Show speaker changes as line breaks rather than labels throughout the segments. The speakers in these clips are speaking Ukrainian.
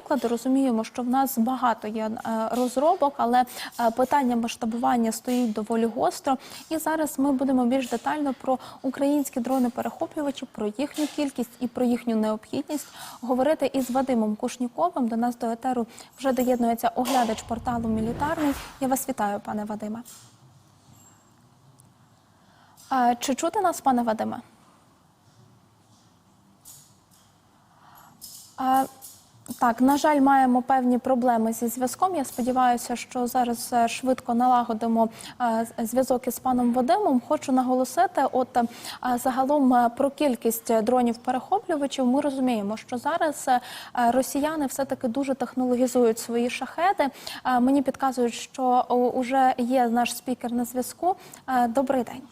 приклади. Розуміємо, що в нас багато є е, розробок, але е, питання масштабування стоїть доволі гостро. І зараз ми будемо більш детально про українські дрони-перехоплювачі, про їхню кількість і про їхню необхідність говорити із Вадимом Кушніковим. До нас до етеру вже доєднується оглядач порталу Мілітарний. Я вас вітаю, пане Вадиме. Чи чути нас, пане Вадиме? Так, на жаль, маємо певні проблеми зі зв'язком. Я сподіваюся, що зараз е, швидко налагодимо е, зв'язок із паном Вадимом. Хочу наголосити, от е, загалом про кількість дронів перехоплювачів. Ми розуміємо, що зараз росіяни все таки дуже технологізують свої шахеди. Мені підказують, що вже є наш спікер на зв'язку. Добрий день.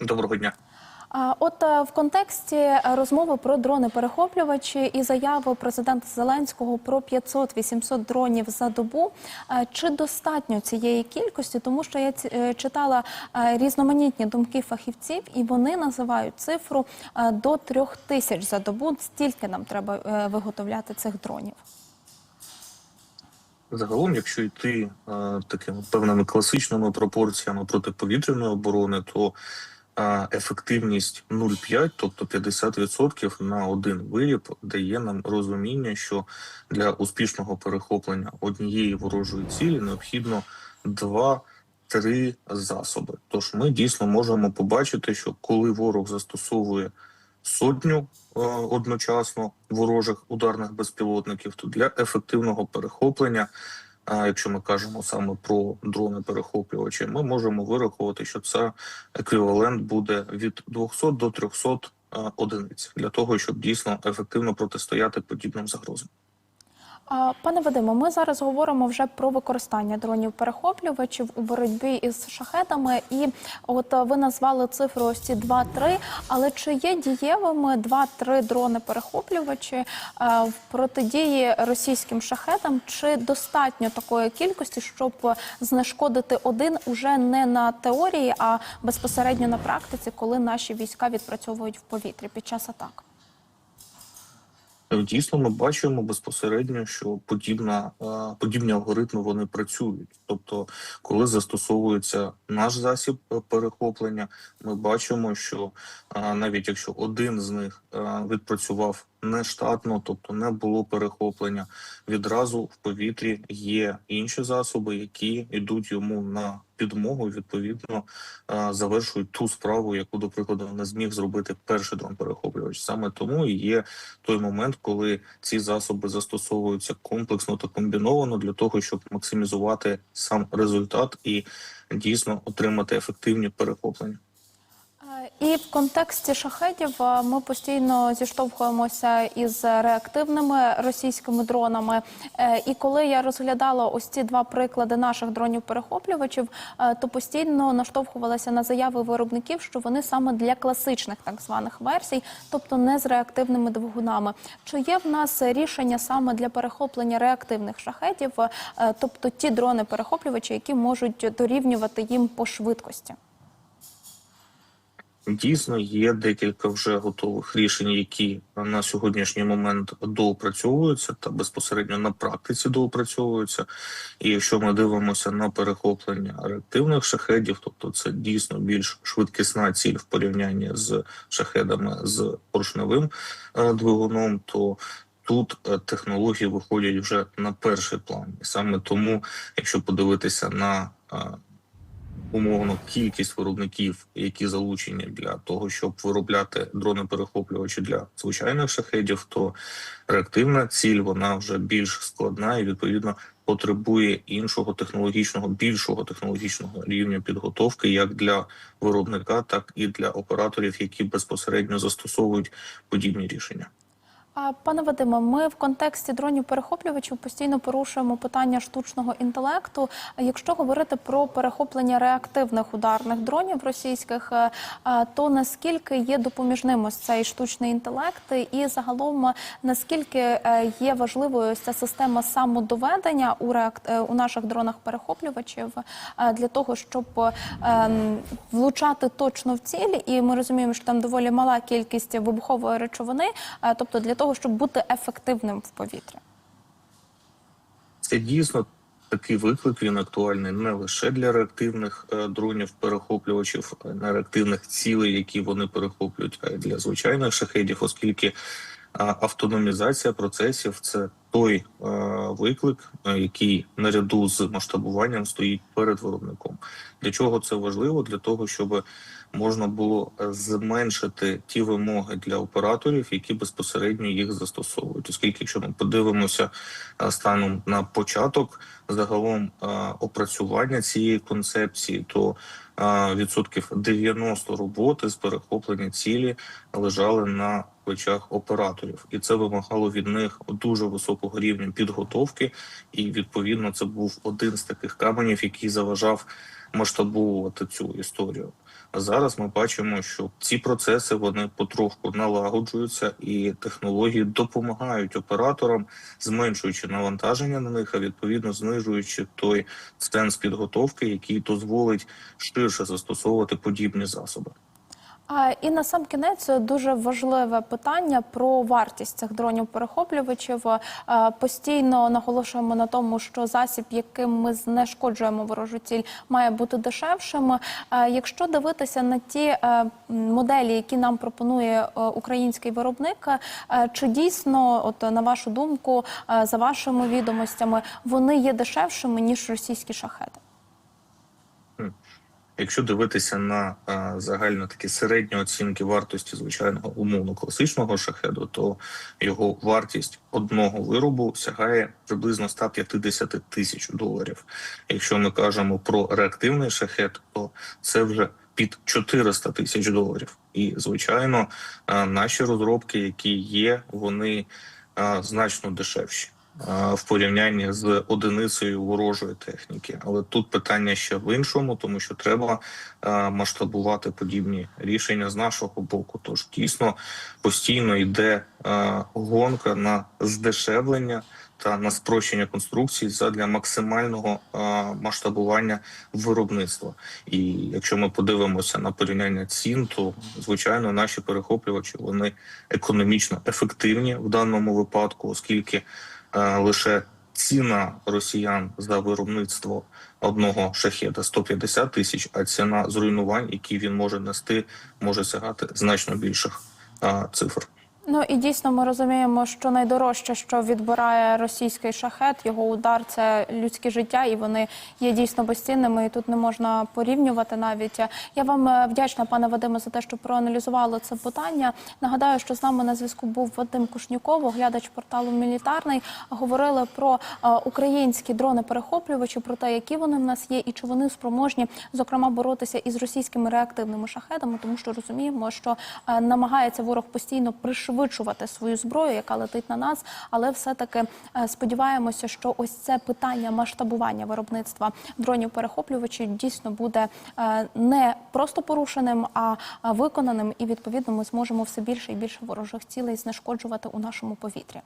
Доброго дня.
От е, в контексті розмови про дрони-перехоплювачі і заяви президента Зеленського про 500-800 дронів за добу. е, Чи достатньо цієї кількості? Тому що я е, читала різноманітні думки фахівців, і вони називають цифру до трьох тисяч за добу. Стільки нам треба виготовляти цих дронів.
Загалом, якщо йти такими певними класичними пропорціями протиповітряної оборони, то е, ефективність 0,5, тобто 50% на один виріб, дає нам розуміння, що для успішного перехоплення однієї ворожої цілі необхідно два. Три засоби. Тож ми дійсно можемо побачити, що коли ворог застосовує сотню е, одночасно ворожих ударних безпілотників, то для ефективного перехоплення, а якщо ми кажемо саме про дрони перехоплювачі, ми можемо вирахувати, що це еквівалент буде від 200 до 300 е, одиниць для того, щоб дійсно ефективно протистояти подібним загрозам.
Пане Вадиме, ми зараз говоримо вже про використання дронів перехоплювачів у боротьбі із шахетами. І от е, ви назвали цифру ось ці 2-3, Але чи є дієвими 2-3 дрони перехоплювачі е, в протидії російським шахетам? Чи достатньо такої кількості, щоб знешкодити один уже не на теорії, а безпосередньо на практиці, коли наші війська відпрацьовують в повітрі під час атак?
Дійсно, ми бачимо безпосередньо, що подібна е, подібні алгоритми вони працюють. Тобто, коли застосовується наш засіб е, перехоплення, ми бачимо, що е, навіть якщо один з них е, відпрацював нештатно, тобто не було перехоплення, відразу в повітрі є інші засоби, які йдуть йому на підмогу, відповідно е, завершують ту справу, яку, до прикладу, не зміг зробити перший дрон перехоплювач. Саме тому і є той момент, коли ці засоби застосовуються комплексно та комбіновано для того, щоб максимізувати сам результат і дійсно отримати ефективні перехоплення.
І в контексті шахетів е, ми постійно зіштовхуємося із реактивними російськими дронами. Е, І коли я розглядала ось ці два приклади наших дронів-перехоплювачів, е, то постійно наштовхувалася на заяви виробників, що вони саме для класичних так званих версій, тобто не з реактивними двигунами. Чи є в нас рішення саме для перехоплення реактивних шахетів, тобто ті дрони-перехоплювачі, які можуть дорівнювати їм по швидкості?
Дійсно, є декілька вже готових рішень, які на сьогоднішній момент доопрацьовуються та безпосередньо на практиці доопрацьовуються. І якщо ми дивимося на перехоплення реактивних шахедів, тобто це дійсно більш швидкісна ціль в порівнянні з шахедами з поршневим е, двигуном, то Тут е, технології виходять вже на перший план, і саме тому, якщо подивитися на е, умовно кількість виробників, які залучені для того, щоб виробляти дрони перехоплювачі для звичайних шахедів, то реактивна ціль вона вже більш складна і відповідно потребує іншого технологічного, більшого технологічного рівня підготовки, як для виробника, так і для операторів, які безпосередньо застосовують подібні рішення.
Пане Вадиме, ми в контексті дронів перехоплювачів постійно порушуємо питання штучного інтелекту. Якщо говорити про перехоплення реактивних ударних дронів російських, е, е, то наскільки є допоміжним ось цей штучний інтелект, і загалом е, наскільки є важливою ця система самодоведення у реак... е, у наших дронах перехоплювачів для того, щоб влучати точно в ціль, і ми розуміємо, що там доволі мала кількість вибухової речовини, тобто для того, щоб бути ефективним в повітрі.
Це дійсно такий виклик. Він актуальний не лише для реактивних е, дронів, перехоплювачів, на реактивних цілей, які вони перехоплюють, а й для звичайних шахедів, оскільки автономізація процесів це той е, виклик, е, який наряду з масштабуванням стоїть перед виробником. Для чого це важливо? Для того, щоб можна було зменшити ті вимоги для операторів, які безпосередньо їх застосовують. Оскільки, якщо ми подивимося е, станом на початок загалом опрацювання цієї концепції, то відсотків 90 роботи з перехоплення цілі лежали на плечах операторів, і це вимагало від них дуже високого рівня підготовки. І відповідно це був один з таких каменів, який заважав масштабовувати цю історію. А зараз ми бачимо, що ці процеси вони потроху налагоджуються, і технології допомагають операторам, зменшуючи навантаження на них, а відповідно знижуючи той сенс підготовки, який дозволить ширше застосовувати подібні засоби.
І на сам кінець дуже важливе питання про вартість цих дронів перехоплювачів. Е, Постійно наголошуємо на тому, що засіб, яким ми знешкоджуємо ворожу ціль, має бути дешевшим. Якщо дивитися на ті е, моделі, які нам пропонує е, український виробник, е, чи дійсно, от на вашу думку, за вашими відомостями, вони є дешевшими ніж російські шахети?
Якщо дивитися на а, загально такі середні оцінки вартості звичайного умовно класичного шахеду, то його вартість одного виробу сягає приблизно 150 тисяч доларів. Якщо ми кажемо про реактивний шахет, то це вже під 400 тисяч доларів. І звичайно, а, наші розробки, які є, вони а, значно дешевші в порівнянні з одиницею ворожої техніки. Але тут питання ще в іншому, тому що треба масштабувати подібні рішення з нашого боку. Тож дійсно постійно йде гонка на здешевлення та на спрощення конструкцій задля максимального масштабування виробництва. І якщо ми подивимося на порівняння цін, то звичайно наші перехоплювачі вони економічно ефективні в даному випадку, оскільки е, лише ціна росіян за виробництво одного шахеда 150 тисяч, а ціна зруйнувань, які він може нести, може сягати значно більших е, цифр.
Ну і дійсно ми розуміємо, що найдорожче, що відбирає російський шахет, його удар це людське життя, і вони є дійсно безцінними. І тут не можна порівнювати навіть. Я вам е, вдячна, пане Вадиме, за те, що проаналізували це питання. Нагадаю, що з нами на зв'язку був Вадим Кушніков, оглядач порталу Мілітарний. Говорили про е, українські дрони-перехоплювачі, про те, які вони в нас є, і чи вони спроможні, зокрема, боротися із російськими реактивними шахедами, тому що розуміємо, що е, намагається ворог постійно пришвидшувати свою зброю, яка летить на нас, але все-таки е, сподіваємося, що ось це питання масштабування виробництва дронів перехоплювачів дійсно буде е, не просто порушеним, а а виконаним, і відповідно ми зможемо все більше і більше ворожих цілей знешкоджувати у нашому повітрі.